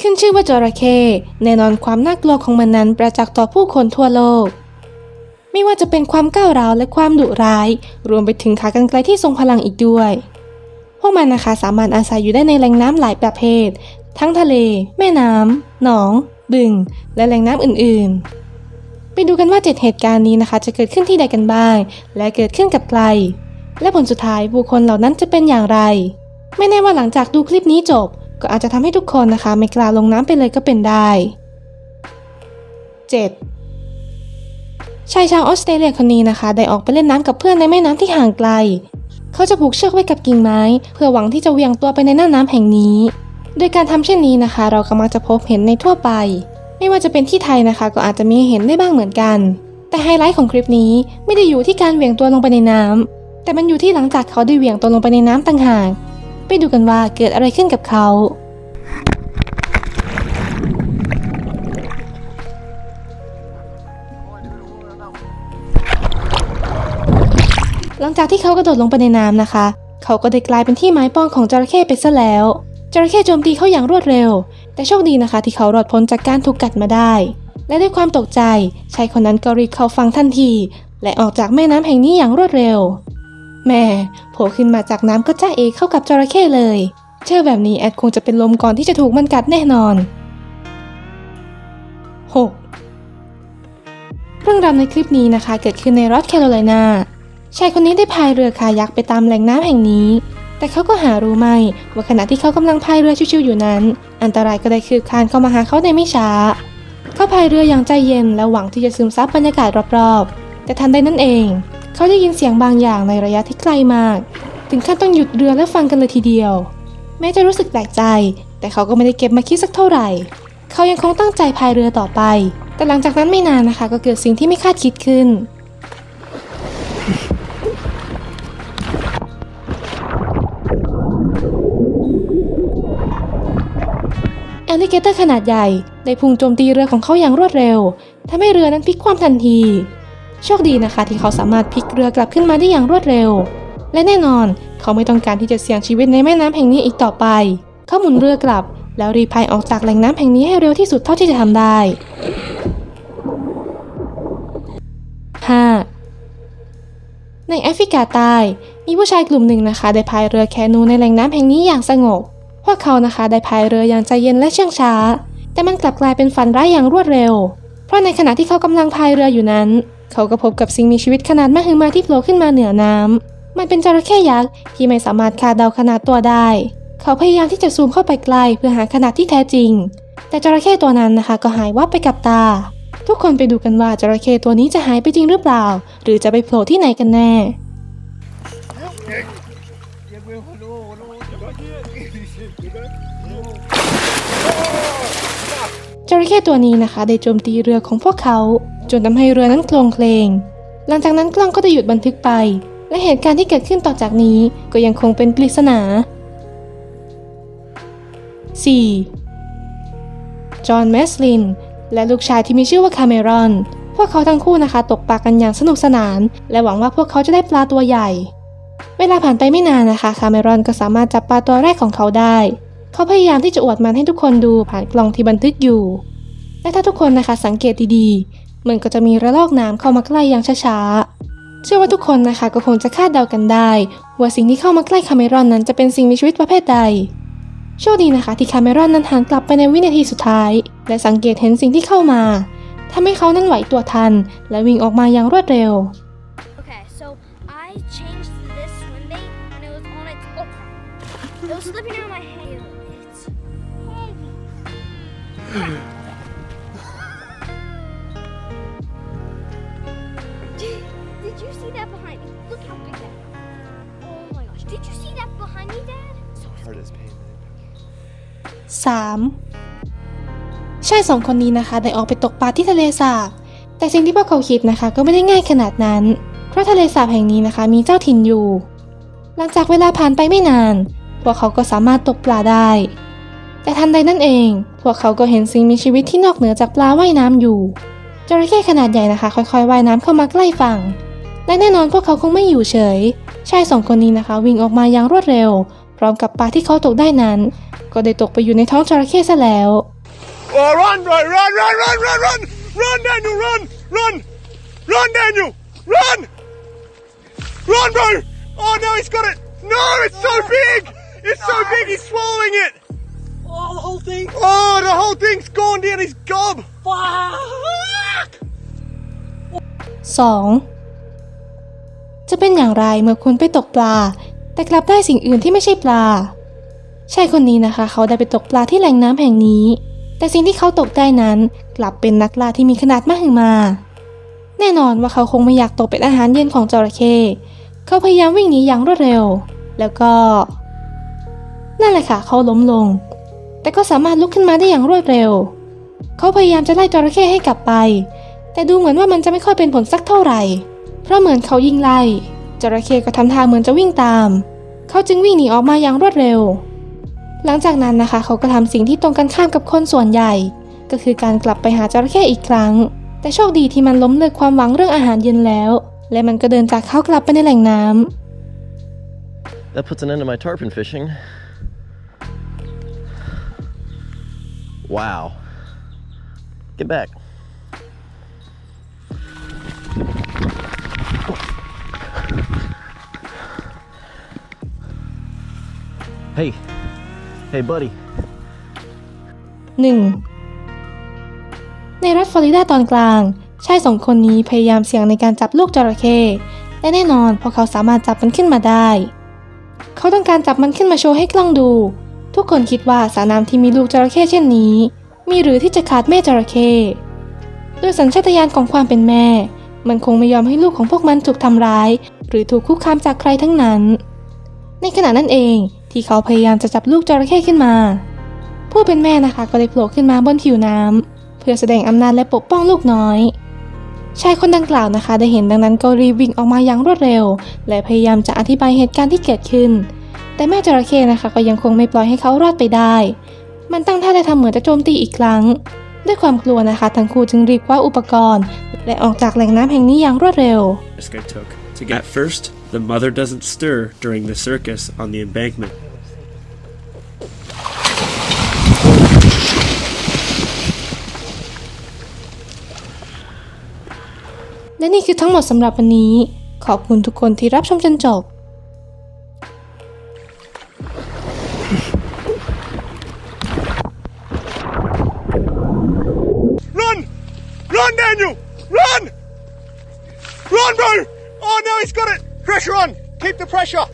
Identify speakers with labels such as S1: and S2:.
S1: ขึ้นชื่อว่าจระเข้แน่นอนความน่ากลัวของมันนั้นประจักษ์ต่อผู้คนทั่วโลก ไม่ว่าจะเป็นความก้าวร้าวและความดุร้าย รวมไปถึงขากรรไกรที่ทรงพลังอีกด้วย พวกมันนะคะสามารถอาศัยอยู่ได้ในแหล่งน้ำหลายประเภท ทั้งทะเล แม่น้ำหนอง บึง และแหล่งน้ำอื่น ๆ ไปดูกันว่าเจ็ดเหตุการณ์นี้นะคะ จะเกิดขึ้นที่ใดกันบ้าง และเกิดขึ้นกับใคร และผลสุดท้ายบุคคลเหล่านั้นจะเป็นอย่างไร ไม่แน่ว่าหลังจากดูคลิปนี้จบ ก็อาจจะทำให้ทุกคนนะคะ ไม่กล้าลงน้ำไปเลยก็เป็นได้ 7. ชายชาวออสเตรเลียคนนี้นะคะ ได้ออกไปเล่นน้ำกับเพื่อนในแม่น้ำที่ห่างไกล เขาจะผูกเชือกไว้กับกิ่งไม้ เพื่อหวังที่จะเวียงตัวไปในหน้าน้ำแห่งนี้ โดยการทำเช่นนี้นะคะ เราก็มักจะพบเห็นในทั่วไป ไม่ว่าจะเป็นที่ไทยนะคะ ก็อาจจะมีเห็นได้บ้างเหมือนกัน แต่ไฮไลท์ของคลิปนี้ไม่ได้อยู่ที่การเวียงตัวลงไปในน้ำแต่มันอยู่ที่หลังจากเขาได้เหวี่ยงตัวลงไปในน้ำต่างหาก ไปดูกันว่าเกิดอะไรขึ้นกับเขา หลังจากที่เขากระโดดลงไปในน้ำนะคะ เขาก็ได้กลายเป็นที่หมายปองของจระเข้ไปซะแล้วจระเข้โจมตีเขาอย่างรวดเร็ว แต่โชคดีนะคะที่เขารอดพ้นจากการถูกกัดมาได้ และด้วยความตกใจชายคนนั้นก็รีบเข้าฟังทันที และออกจากแม่น้ำแห่งนี้อย่างรวดเร็ว แม่โผล่ขึ้นมาจากน้ำก็จ้าเอเข้ากับจระเข้เลย เชื่อแบบนี้แอดคงจะเป็นลมก่อนที่จะถูกมันกัดแน่นอน 6. เรื่องราวในคลิปนี้นะคะ เกิดขึ้นในรัฐแคโรไลนาชายคนนี้ได้พายเรือคายักไปตามแหล่งน้ำแห่งนี้ แต่เขาก็หารู้ไม่ ว่าขณะที่เขากำลังพายเรือชิวๆอยู่นั้น อันตรายก็ได้คืบคลานเข้ามาหาเขาในไม่ช้า เขาพายเรืออย่างใจเย็นและหวังที่จะซึมซับบรรยากาศรอบๆ แต่ทันใดนั้นเอง เขาได้ยินเสียงบางอย่างในระยะที่ไกลมาก ถึงขั้นต้องหยุดเรือและฟังกันเลยทีเดียว แม้จะรู้สึกแปลกใจ แต่เขาก็ไม่ได้เก็บมาคิดสักเท่าไหร่ เขายังคงตั้งใจพายเรือต่อไป แต่หลังจากนั้นไม่นานนะคะ ก็เกิดสิ่งที่ไม่คาดคิดขึ้นแอลลิเกเตอร์ขนาดใหญ่ได้พุ่งโจมตีเรือของเขาอย่างรวดเร็วทำให้เรือนั้นพลิกคว่ำทันที โชคดีนะคะที่เขาสามารถพลิกเรือกลับขึ้นมาได้อย่างรวดเร็ว และแน่นอนเขาไม่ต้องการที่จะเสี่ยงชีวิตในแม่น้ำแห่งนี้อีกต่อไป เขาหมุนเรือกลับ แล้วรีพายออกจากแหล่งน้ำแห่งนี้ให้เร็วที่สุดเท่าที่จะทำได้ 5. ในแอฟริกาใต้มีผู้ชายกลุ่มหนึ่งนะคะ ได้พายเรือแคนูในแหล่งน้ำแห่งนี้อย่างสงบ พวกเขานะคะได้พายเรืออย่างใจเย็นและเชื่องช้า แต่มันกลับกลายเป็นฝันร้ายอย่างรวดเร็ว เพราะในขณะที่เขากำลังพายเรืออยู่นั้น เขาก็พบกับสิ่งมีชีวิตขนาดมหึมาที่โผล่ขึ้นมาเหนือน้ำมันเป็นจระเข้ยักษ์ที่ไม่สามารถคาดเดาขนาดตัวได้ เขาพยายามที่จะซูมเข้าไปใกล้เพื่อหาขนาดที่แท้จริง แต่จระเข้ตัวนั้นนะคะ ก็หายวับไปกับตา ทุกคนไปดูกันว่าจระเข้ตัวนี้จะหายไปจริงหรือเปล่า หรือจะไปโผล่ที่ไหนกันแน่ จระเข้ตัวนี้นะคะได้โจมตีเรือของพวกเขา จนทำให้เรือนั้นโคลงเคลง หลังจากนั้นกล้องก็ได้หยุดบันทึกไป และเหตุการณ์ที่เกิดขึ้นต่อจากนี้ก็ยังคงเป็นปริศนา 4. จอห์นแมสลิน และลูกชายที่มีชื่อว่าคาเมรอน พวกเขาทั้งคู่นะคะ ตกปลากันอย่างสนุกสนาน และหวังว่าพวกเขาจะได้ปลาตัวใหญ่ เวลาผ่านไปไม่นานนะคะ คาเมรอนก็สามารถจับปลาตัวแรกของเขาได้ เขาพยายามที่จะอวดมันให้ทุกคนดูผ่านกล้องที่บันทึกอยู่ และถ้าทุกคนนะคะสังเกตดีๆมันก็จะมีระลอกน้ำเข้ามาใกล้อย่างช้าๆ เชื่อว่าทุกคนนะคะก็คงจะคาดเดากันได้ ว่าสิ่งที่เข้ามาใกล้คาเมรอนนั้นจะเป็นสิ่งมีชีวิตประเภทใด โชคดีนะคะที่คาเมรอนนั้นหันกลับไปในวินาทีสุดท้าย และสังเกตเห็นสิ่งที่เข้ามาทำให้เขานั้นไหวตัวทัน และวิ่งออกมาอย่างรวดเร็ว
S2: did, did you see that behind me? Look how big that. Oh my gosh! Did you see that behind me, Dad? So
S3: Heart is pain.
S1: 3. ชายสองคนนี้นะคะได้ออกไปตกปลาที่ทะเลสาบ แต่สิ่งที่พวกเขาคิดนะคะ ก็ไม่ได้ง่ายขนาดนั้น เพราะทะเลสาบแห่งนี้นะคะ มีเจ้าถิ่นอยู่ หลังจากเวลาผ่านไปไม่นาน พวกเขาก็สามารถตกปลาได้ แต่ทันใดนั่นเอง พวกเขาก็เห็นสิ่งมีชีวิตที่นอกเหนือจากปลาว่ายน้ำอยู่ จระเข้ขนาดใหญ่นะคะ ค่อยๆว่ายน้ำเข้ามาใกล้ฝั่งและแน่นอนพวกเขาคงไม่อยู่เฉย ชายสองคนนี้นะคะ วิ่งออกมาอย่างรวดเร็ว พร้อมกับปลาที่เขาตกได้นั้น ก็ได้ตกไปอยู่ในท้องจระเข้ซะแล้ว
S3: Oh, run, bro! Run, run, run, run, run! Run, Daniel! Run! Run! Run, Daniel! Run! Run, bro! Oh no, he's got it! No, it's so big! It's so big, he's swallowing it!
S4: Oh, the whole thing.
S3: Oh, the whole thing's gone down his gob!
S4: Fuck.
S1: 2. จะเป็นอย่างไรเมื่อคุณไปตกปลา แต่กลับได้สิ่งอื่นที่ไม่ใช่ปลา ชายคนนี้นะคะ เขาได้ไปตกปลาที่แหล่งน้ำแห่งนี้ แต่สิ่งที่เขาตกได้นั้นกลับเป็นนักล่าที่มีขนาดมหึมา แน่นอนว่าเขาคงไม่อยากตกเป็นอาหารเย็นของจระเข้เขาพยายามวิ่งหนีอย่างรวดเร็ว แล้วก็ นั่นแหละค่ะเขาล้มลง แต่ก็สามารถลุกขึ้นมาได้อย่างรวดเร็ว เขาพยายามจะไล่จระเข้ให้กลับไป แต่ดูเหมือนว่ามันจะไม่ค่อยเป็นผลสักเท่าไหร่ เพราะเหมือนเขายิงไล่จระเข้ก็ทำท่าเหมือนจะวิ่งตาม เขาจึงวิ่งหนีออกมาอย่างรวดเร็ว หลังจากนั้นนะคะเขาก็ทำสิ่งที่ตรงกันข้ามกับคนส่วนใหญ่ ก็คือการกลับไปหาจระเข้อีกครั้ง แต่โชคดีที่มันล้มเลิกความหวังเรื่องอาหารเย็นแล้ว และมันก็เดินจากเขากลับไปในแหล่งน้ำ
S5: That puts an end to my tarpon fishing. Wow. Get back. Hey. Hey, buddy.
S1: 1. ในรัฐฟลอริดาตอนกลาง ชายสองคนนี้พยายามเสี่ยงในการจับลูกจระเข้และแน่นอนพราะเขาสามารถจับมันขึ้นมาได้ เขาต้องการจับมันขึ้นมาโชว์ให้กล้องดู ทุกคนคิดว่าสระน้ำที่มีลูกจระเข้เช่นนี้ มีหรือที่จะขาดแม่จระเข้ด้วยสัญชาตญาณของความเป็นแม่ มันคงไม่ยอมให้ลูกของพวกมันถูกทำร้าย หรือถูกคุกคามจากใครทั้งนั้น ในขณะนั้นเองที่เขาพยายามจะจับลูกจระเข้ขึ้นมา ผู้เป็นแม่นะคะก็ได้โผล่ขึ้นมาบนผิวน้ำเพื่อแสดงอำนาจและปกป้องลูกน้อยชายคนดังกล่าวนะคะ ได้เห็นดังนั้นก็รีบวิ่งออกมาอย่างรวดเร็ว และพยายามจะอธิบายเหตุการณ์ที่เกิดขึ้น แต่แม่จระเข้นะคะก็ยังคงไม่ปล่อยให้เขารอดไปได้ มันตั้งท่าจะทำเหมือนจะโจมตีอีกครั้ง ด้วยความกลัวนะคะ ทั้งคู่จึงรีบคว้าอุปกรณ์ และออกจากแหล่งน้ำแห่งนี้อย่างรวดเร็ว
S6: risk I took. To get at first, the mother doesn't stir during the circus on the embankment.
S1: และนี่คือทั้งหมดสำหรับวันนี้ ขอบคุณทุกคนที่รับชมจนจบ
S3: Daniel! Run! Run, bro! Oh no, he's got it! Pressure on! Keep the pressure!